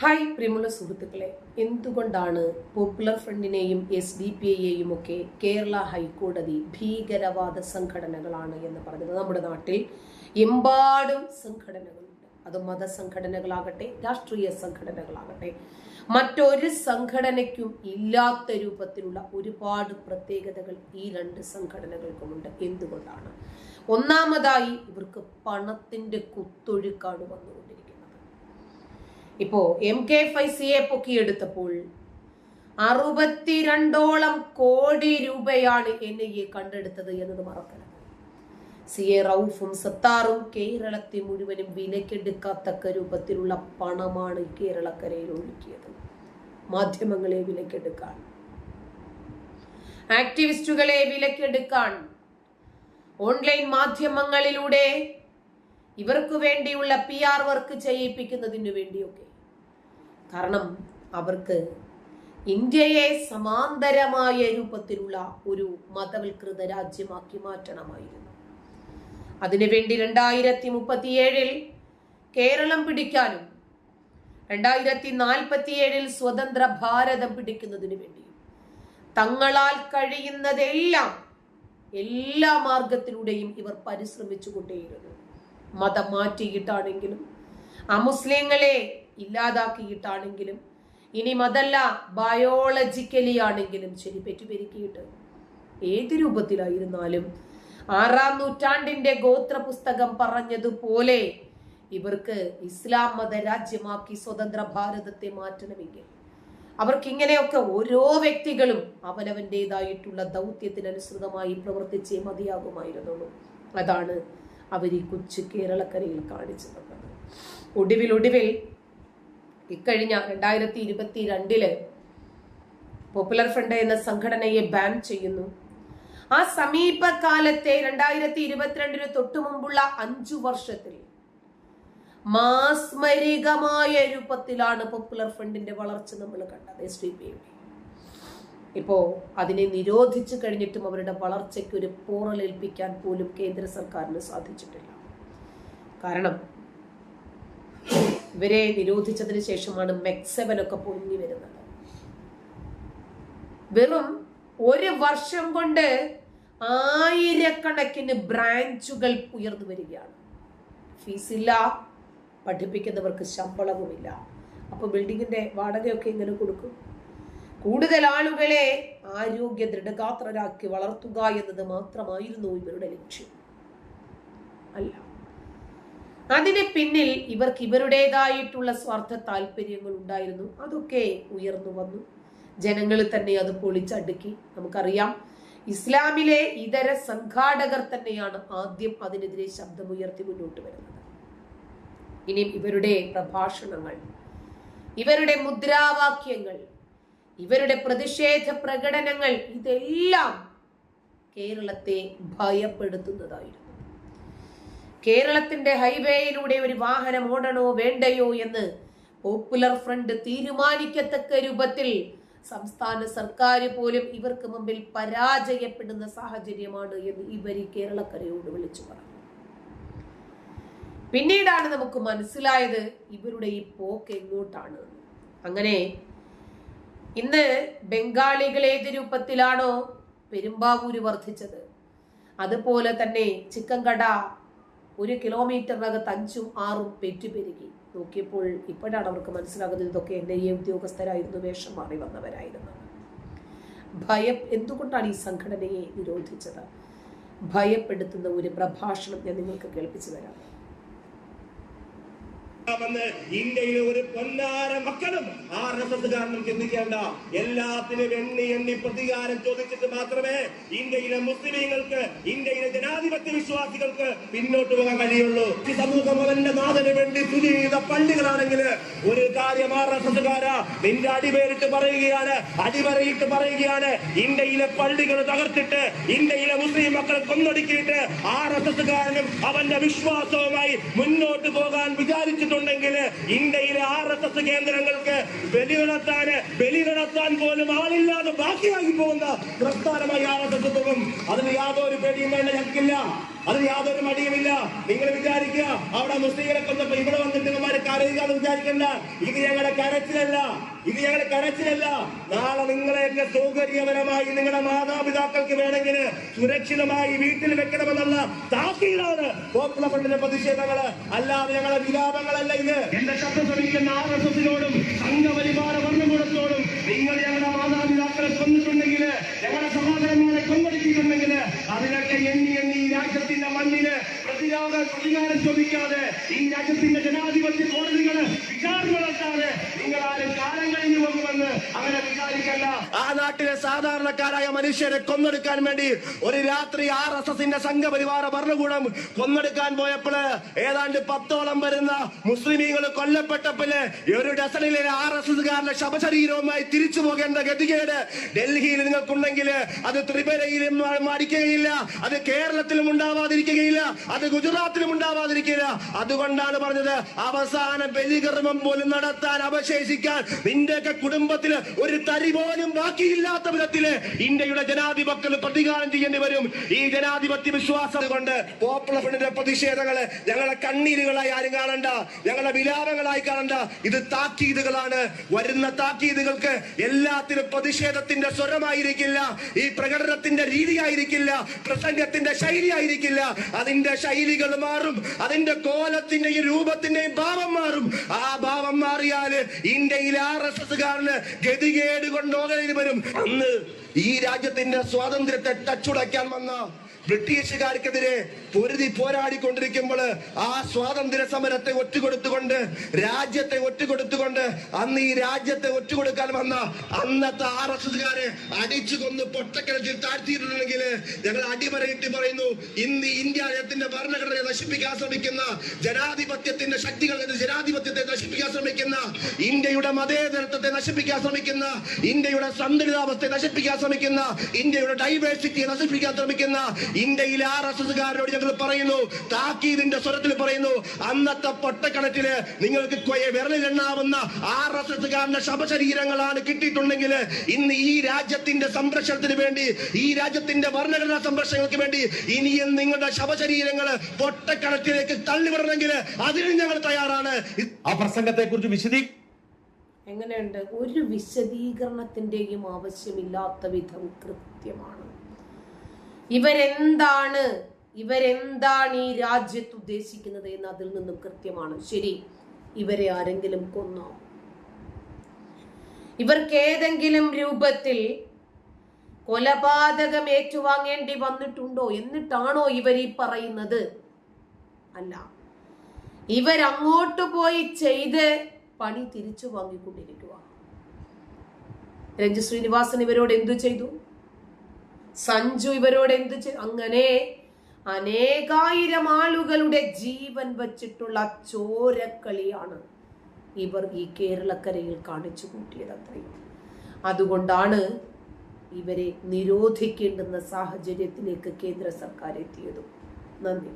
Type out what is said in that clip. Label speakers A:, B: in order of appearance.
A: Hi പ്രിയമുള്ള സുഹൃത്തുക്കളെ എന്തുകൊണ്ടാണ് പോപ്പുലർ ഫ്രണ്ടിനെയും എസ് ഡി പി ഐയെയും ഒക്കെ കേരള ഹൈക്കോടതി ഭീകരവാദ സംഘടനകളാണ് എന്ന് പറഞ്ഞത്? നമ്മുടെ നാട്ടിൽ എമ്പാടും സംഘടനകളുണ്ട്. അത് മതസംഘടനകളാകട്ടെ രാഷ്ട്രീയ സംഘടനകളാകട്ടെ. മറ്റൊരു സംഘടനയ്ക്കും ഇല്ലാത്ത രൂപത്തിലുള്ള ഒരുപാട് പ്രത്യേകതകൾ ഈ രണ്ട് സംഘടനകൾക്കുമുണ്ട്. എന്തുകൊണ്ടാണ്? ഒന്നാമതായി ഇവർക്ക് പണത്തിന്റെ കുത്തൊഴുക്കാണ് വന്നുകൊണ്ടിരിക്കുന്നത്. ഇപ്പോ എം കെ ഫൈസിയെ പൊക്കിയെടുത്തപ്പോൾ അറുപത്തിരണ്ടോളം കോടി രൂപയാണ് എൻ ഐ എ കണ്ടെടുത്തത് എന്നത് മറക്കണം സി എ റൌഫും സത്താറും കേരളത്തെ മുഴുവനും വിലക്കെടുക്കാത്തക്ക രൂപത്തിലുള്ള പണമാണ് കേരളക്കരയിൽ ഒഴുക്കിയത്. മാധ്യമങ്ങളെ വിലക്കെടുക്കാൻ. ആക്ടിവിസ്റ്റുകളെ വിലക്കെടുക്കാൻ. ഓൺലൈൻ മാധ്യമങ്ങളിലൂടെ ഇവർക്ക് വേണ്ടിയുള്ള പി ആർ വർക്ക് ചെയ്യിപ്പിക്കുന്നതിനു വേണ്ടിയൊക്കെ. കാരണം അവർക്ക് ഇന്ത്യയെ സമാന്തരമായ രൂപത്തിലുള്ള ഒരു മതവൽകൃത രാജ്യമാക്കി മാറ്റണമായിരുന്നു. അതിനുവേണ്ടി രണ്ടായിരത്തി മുപ്പത്തിയേഴിൽ കേരളം പിടിക്കാനും രണ്ടായിരത്തി നാൽപ്പത്തിയേഴിൽ സ്വതന്ത്ര ഭാരതം പിടിക്കുന്നതിന് വേണ്ടിയും തങ്ങളാൽ കഴിയുന്നതെല്ലാം എല്ലാ മാർഗത്തിലൂടെയും ഇവർ പരിശ്രമിച്ചു കൊണ്ടേയിരുന്നു മതം മാറ്റിയിട്ടാണെങ്കിലും അമുസ്ലിങ്ങളെ ഇല്ലാതാക്കിയിട്ടാണെങ്കിലും ഇനി മതല്ല ബയോളജിക്കലി ആണെങ്കിലും ശരി പെറ്റുപെരുക്കിയിട്ട്. ഏത് രൂപത്തിലായിരുന്നാലും ആറാം നൂറ്റാണ്ടിന്റെ ഗോത്ര പുസ്തകം പറഞ്ഞതുപോലെ ഇവർക്ക് ഇസ്ലാം മത രാജ്യമാക്കി സ്വതന്ത്ര ഭാരതത്തെ മാറ്റണമെങ്കിൽ. അവർക്ക് ഇങ്ങനെയൊക്കെ ഓരോ വ്യക്തികളും അവനവന്റെതായിട്ടുള്ള ദൗത്യത്തിനനുസൃതമായി പ്രവർത്തിച്ചേ മതിയാകുമായിരുന്നുള്ളൂ. അതാണ് അവർ ഈ കൊച്ചു കേരളക്കരയിൽ കാണിച്ചു തന്നത് ഒടുവിൽ ഒടുവിൽ ഇക്കഴിഞ്ഞ രണ്ടായിരത്തി ഇരുപത്തി രണ്ടിൽ പോപ്പുലർ ഫ്രണ്ട് എന്ന സംഘടനയെ ബാൻ ചെയ്യുന്നു. ആ സമീപകാലത്തെ രണ്ടായിരത്തി ഇരുപത്തിരണ്ടിന് തൊട്ടു മുമ്പുള്ള അഞ്ചു വർഷത്തിൽ മാസ്മരികമായ രൂപത്തിലാണ് പോപ്പുലർ ഫ്രണ്ടിന്റെ വളർച്ച നമ്മൾ കണ്ടത് എസ് ഡി പി ഇപ്പോ അതിനെ നിരോധിച്ചു കഴിഞ്ഞിട്ടും അവരുടെ വളർച്ചയ്ക്ക് ഒരു പോറലേൽപ്പിക്കാൻ പോലും കേന്ദ്ര സർക്കാരിന് സാധിച്ചിട്ടില്ല. കാരണം ഇവരെ നിരോധിച്ചതിന് ശേഷമാണ് മെക്സവനൊക്കെ പൊങ്ങി വരുന്നത്. വെറും ഒരു വർഷം കൊണ്ട് ആയിരക്കണക്കിന് ബ്രാഞ്ചുകൾ ഉയർന്നു വരികയാണ്. ഫീസില്ല പഠിപ്പിക്കുന്നവർക്ക് ശമ്പളവുമില്ല. അപ്പോൾ ബിൽഡിങ്ങിന്റെ വാടകയൊക്കെ ഇങ്ങനെ കൊടുക്കും? കൂടുതൽ ആളുകളെ ആരോഗ്യ ദൃഢഗാത്രരാക്കി വളർത്തുക എന്നത് മാത്രമായിരുന്നു ഇവരുടെ ലക്ഷ്യം. അല്ല. അതിന് പിന്നിൽ ഇവർക്ക് ഇവരുടേതായിട്ടുള്ള സ്വാർത്ഥ താല്പര്യങ്ങൾ ഉണ്ടായിരുന്നു. അതൊക്കെ ഉയർന്നു വന്നു. ജനങ്ങൾ തന്നെ അത് പൊളിച്ചടുക്കി. നമുക്കറിയാം ഇസ്ലാമിലെ ഇതര സംഘാടകർ തന്നെയാണ് ആദ്യം അതിനെതിരെ ശബ്ദമുയർത്തി മുന്നോട്ട് വരുന്നത്. ഇനി ഇവരുടെ പ്രഭാഷണങ്ങൾ ഇവരുടെ മുദ്രാവാക്യങ്ങൾ ഇവരുടെ പ്രതിഷേധ പ്രകടനങ്ങൾ ഇതെല്ലാം കേരളത്തെ ഭയപ്പെടുത്തുന്നതായിരുന്നു. കേരളത്തിന്റെ ഹൈവേയിലൂടെ ഒരു വാഹനം ഓടണോ വേണ്ടയോ എന്ന് പോപ്പുലർ ഫ്രണ്ട് തീരുമാനിക്കത്തക്ക രൂപത്തിൽ സംസ്ഥാന സർക്കാർ പോലും ഇവർക്ക് മുമ്പിൽ പരാജയപ്പെടുന്ന സാഹചര്യമാണ് എന്ന് ഇവർ ഈ കേരളക്കരയോട് വിളിച്ചു പറഞ്ഞു. പിന്നീടാണ് നമുക്ക് മനസ്സിലായത് ഇവരുടെ ഈ പോക്ക് എങ്ങോട്ടാണ്. അങ്ങനെ ഇന്ന് ബംഗാളികൾ ഏത് രൂപത്തിലാണോ പെരുമ്പാവൂര് വർദ്ധിച്ചത്. അതുപോലെ തന്നെ ചിക്കൻ കട ഒരു കിലോമീറ്ററിനകത്ത് അഞ്ചും ആറും പെറ്റു പെരുകി നോക്കിയപ്പോൾ ഇപ്പോഴാണ് അവർക്ക് മനസ്സിലാകുന്നത് ഇതൊക്കെ എൻ ഐ എ ഉദ്യോഗസ്ഥരായിരുന്നു വേഷം മാറി വന്നവരായിരുന്നു. ഭയം എന്തുകൊണ്ടാണ് ഈ സംഘടനയെ നിരോധിച്ചത്? ഭയപ്പെടുത്തുന്ന ഒരു പ്രഭാഷണം ഞാൻ നിങ്ങൾക്ക് കേൾപ്പിച്ചു തരാം.
B: വന്ന് ഇന്ത്യയിലെ ഒരു പൊന്നാര മക്കളും ആർ എസ് എസ് കാരണം ചിന്തിക്കേണ്ട എല്ലാത്തിനും എണ്ണി എണ്ണി പ്രതികാരം ചോദിച്ചിട്ട് മാത്രമേ ഇന്ത്യയിലെ മുസ്ലിമീങ്ങൾക്ക് ഇന്ത്യയിലെ ജനാധിപത്യ വിശ്വാസികൾക്ക് പിന്നോട്ട് പോകാൻ കഴിയുള്ളൂ. ഈ സമൂഹം അവന്റെ നാഥന് വേണ്ടി സ്ഥിതി പള്ളികളാണെങ്കിൽ ഒരു കാര്യം ആർ എസ് എസ്കാരാ നിന്റെ അടിപേരിട്ട് പറയുകയാണ് അടിപറയിട്ട് പറയുകയാണ്. ഇന്ത്യയിലെ പള്ളികൾ തകർത്തിട്ട് ഇന്ത്യയിലെ മുസ്ലിം മക്കളെ കൊന്നൊടുക്കിയിട്ട് ആർ എസ് എസ്കാരനും അവന്റെ വിശ്വാസവുമായി മുന്നോട്ട് പോകാൻ വിചാരിച്ചിട്ടുണ്ടെങ്കിൽ ഇന്ത്യയിലെ ആർ എസ് എസ് കേന്ദ്രങ്ങൾക്ക് ബലി നടത്താൻ ബലി നടത്താൻ പോലും ആളില്ലാതെ ബാക്കിയാക്കി പോകുന്ന പ്രസ്ഥാനമായി എസ് അതിന് യാതൊരു പേടിയും വേണ്ട ഞങ്ങൾക്കില്ല. അതിന് യാതൊരു മടിയുമില്ല. നിങ്ങൾ വിചാരിക്കുക അവിടെ മുസ്ലിങ്ങളെ കൊന്നപ്പോ ഇവിടെ വന്നിട്ട് കരയുക എന്ന് വിചാരിക്കണ്ട. ഇത് ഞങ്ങളുടെ കരച്ചിലല്ല. ഇത് ഞങ്ങളുടെ കരച്ചിലല്ല. നാളെ നിങ്ങളെയൊക്കെ സൗകര്യപരമായി നിങ്ങളുടെ മാതാപിതാക്കൾക്ക് വേണമെങ്കിൽ സുരക്ഷിതമായി വീട്ടിൽ വെക്കണമെന്നുള്ള താക്കീതാണ് പോപ്പുലർ ഫ്രണ്ടിന്റെ പ്രതിഷേധങ്ങൾ. അല്ലാതെ ഞങ്ങളുടെ വിലാപങ്ങളല്ല ഇത്. എന്റെ ശബ്ദം ശ്രമിക്കുന്ന ആർ എസ് എസിനോടും സംഘപരിവാര ഭരണകൂടത്തോടും നിങ്ങൾ ഞങ്ങളുടെ മാതാപിതാക്കളെ കൊന്നിട്ടുണ്ടെങ്കിൽ ഞങ്ങളുടെ സഹോദരന്മാരെ കൊന്നൊടുക്കിയിട്ടുണ്ടെങ്കിൽ അതിനൊക്കെ എണ്ണി എണ്ണി ഈ രാജ്യത്തിന്റെ മണ്ണിൽ പ്രതിരോധ പ്രതികാരം ചോദിക്കാതെ ഈ രാജ്യത്തിന്റെ ആ നാട്ടിലെ സാധാരണക്കാരായ മനുഷ്യരെ കൊന്നെടുക്കാൻ വേണ്ടി ഒരു രാത്രി ആർ എസ് എസിന്റെ സംഘപരിവാര ഭരണകൂടം കൊന്നെടുക്കാൻ പോയപ്പോൾ ഏതാണ്ട് പത്തോളം വരുന്ന മുസ്ലിമീങ്ങൾ കൊല്ലപ്പെട്ടപ്പോൾ ഒരു ഡസണിലെ ആർ എസ് എസ്കാരന്റെ ശവശരീരവുമായി തിരിച്ചു പോകേണ്ട ഗതികേട് ഡൽഹിയിൽ നിങ്ങൾക്കുണ്ടെങ്കിൽ അത് ത്രിപുരയിലും മടിക്കുകയില്ല അത് കേരളത്തിലും ഉണ്ടാവാതിരിക്കുകയില്ല അത് ഗുജറാത്തിലും ഉണ്ടാവാതിരിക്കില്ല അതുകൊണ്ടാണ് പറഞ്ഞത് അവസാന ബലികർമ്മം പോലും നടത്താൻ അവശേഷിക്കാൻ നിന്റെയൊക്കെ കുടുംബത്തിൽ ഒരു തരി പോലും ബാക്കിയില്ലാത്ത വിധത്തിൽ ഇന്ത്യയുടെ ജനാധിപത്യം പ്രതികാരം ചെയ്യേണ്ടി വരും ഈ ജനാധിപത്യ വിശ്വാസം കൊണ്ട് പോപ്പുലർ ഫ്രണ്ടിന്റെ പ്രതിഷേധങ്ങൾ ഞങ്ങളെ കണ്ണീരുകളായി ആരും കാണണ്ട. ഞങ്ങളെ വിലാപങ്ങളായി കാണണ്ട. ഇത് താക്കീതുകളാണ്. വരുന്ന താക്കീതുകൾക്ക് എല്ലാത്തിനും പ്രതിഷേധത്തിന്റെ സ്വരമായിരിക്കില്ല. ഈ പ്രകടനത്തിന്റെ രീതിയായിരിക്കില്ല. പ്രസംഗത്തിന്റെ ശൈലിയായിരിക്കില്ല. അതിന്റെ ശൈലികൾ മാറും. അതിന്റെ കോലത്തിന്റെയും രൂപത്തിന്റെയും ഭാവം മാറും. ആ ഭാവം മാറിയാൽ ഇന്ത്യയിലെ ആർ എസ് എസ് കാരന് ഗതികേട് കൊണ്ടോകയിൽ വരും. അന്ന് ഈ രാജ്യത്തിന്റെ സ്വാതന്ത്ര്യത്തെ ടച്ചുടയ്ക്കാൻ വന്ന ബ്രിട്ടീഷുകാർക്കെതിരെ പൊരുതി പോരാടിക്കൊണ്ടിരിക്കുമ്പോൾ ആ സ്വാതന്ത്ര്യ സമരത്തെ ഒറ്റുകൊടുത്തുകൊണ്ട് രാജ്യത്തെ ഒറ്റുകൊടുത്തുകൊണ്ട് അന്ന് ഈ രാജ്യത്തെ ഒറ്റുകൊടുക്കാൻ വന്ന അന്നത്തെ ആർ എസ് എസ്കാരെ അടിച്ചു കൊന്ന് പൊട്ടക്കിണറ്റിൽ താഴ്ത്തിയിട്ടുണ്ടെങ്കിൽ ഞങ്ങൾ അടിമറയിട്ട് പറയുന്നു ഇന്ന് ഇന്ത്യ ഭരണഘടനയെ നശിപ്പിക്കാൻ ശ്രമിക്കുന്ന ജനാധിപത്യത്തിന്റെ ശക്തികൾ ജനാധിപത്യത്തെ നശിപ്പിക്കാൻ ശ്രമിക്കുന്ന ഇന്ത്യയുടെ മതേതരത്വത്തെ നശിപ്പിക്കാൻ ശ്രമിക്കുന്ന ഇന്ത്യയുടെ സന്തുലിതാവസ്ഥയെ നശിപ്പിക്കാൻ ശ്രമിക്കുന്ന ഇന്ത്യയുടെ ഡൈവേഴ്സിറ്റിയെ നശിപ്പിക്കാൻ ശ്രമിക്കുന്ന ഇന്ത്യയിലെ ആർ എസ് എസ്കാരോട് ഞങ്ങൾ പറയുന്നു താക്കീതിന്റെ സ്വരത്തിൽ പറയുന്നു അന്നത്തെ പൊട്ടക്കണറ്റിൽ നിങ്ങൾക്ക് കൊയ- വിരലിലെണ്ണാവുന്ന ആർ എസ് എസ്കാരന്റെ ശവശരീരങ്ങളാണ് കിട്ടിയിട്ടുണ്ടെങ്കിൽ ഇന്ന് ഈ രാജ്യത്തിന്റെ സംരക്ഷണത്തിന് വേണ്ടി ഈ രാജ്യത്തിന്റെ ഭരണഘടനാ സംരക്ഷണങ്ങൾക്ക് വേണ്ടി ഇനിയും നിങ്ങളുടെ ശവശരീരങ്ങൾ പൊട്ടക്കണറ്റിലേക്ക് തള്ളിവിടണമെങ്കിൽ അതിനും ഞങ്ങൾ തയ്യാറാണ്.
C: ആ പ്രസംഗത്തെ കുറിച്ച് വിശദീ
A: എങ്ങനെയുണ്ട്? ഒരു വിശദീകരണത്തിന്റെയും ആവശ്യമില്ലാത്ത വിധം കൃത്യമാണ്. ഇവരെന്താണ്? ഇവരെന്താണ് ഈ രാജ്യത്ത് ഉദ്ദേശിക്കുന്നത് എന്ന് അതിൽ നിന്നും കൃത്യമാണ്. ശരി ഇവരെ ആരെങ്കിലും കൊന്നോ? ഇവർക്ക് ഏതെങ്കിലും രൂപത്തിൽ കൊലപാതകം ഏറ്റുവാങ്ങേണ്ടി വന്നിട്ടുണ്ടോ എന്നിട്ടാണോ ഇവർ ഈ പറയുന്നത്? അല്ല ഇവരങ്ങോട്ട് പോയി ചെയ്ത് പണി തിരിച്ചു വാങ്ങിക്കൊണ്ടിരിക്കുക രഞ്ജു ശ്രീനിവാസൻ ഇവരോട് എന്തു ചെയ്തു? സഞ്ജു ഇവരോട് എന്ത് അങ്ങനെ അനേകായിരം ആളുകളുടെ ജീവൻ വച്ചിട്ടുള്ള ചോരക്കളിയാണ് ഇവർ ഈ കേരളക്കരയിൽ കാണിച്ചു കൂട്ടിയത് അത്രയും. അതുകൊണ്ടാണ് ഇവരെ നിരോധിക്കേണ്ടുന്ന സാഹചര്യത്തിലേക്ക് കേന്ദ്ര സർക്കാർ എത്തിയതും. നന്ദി.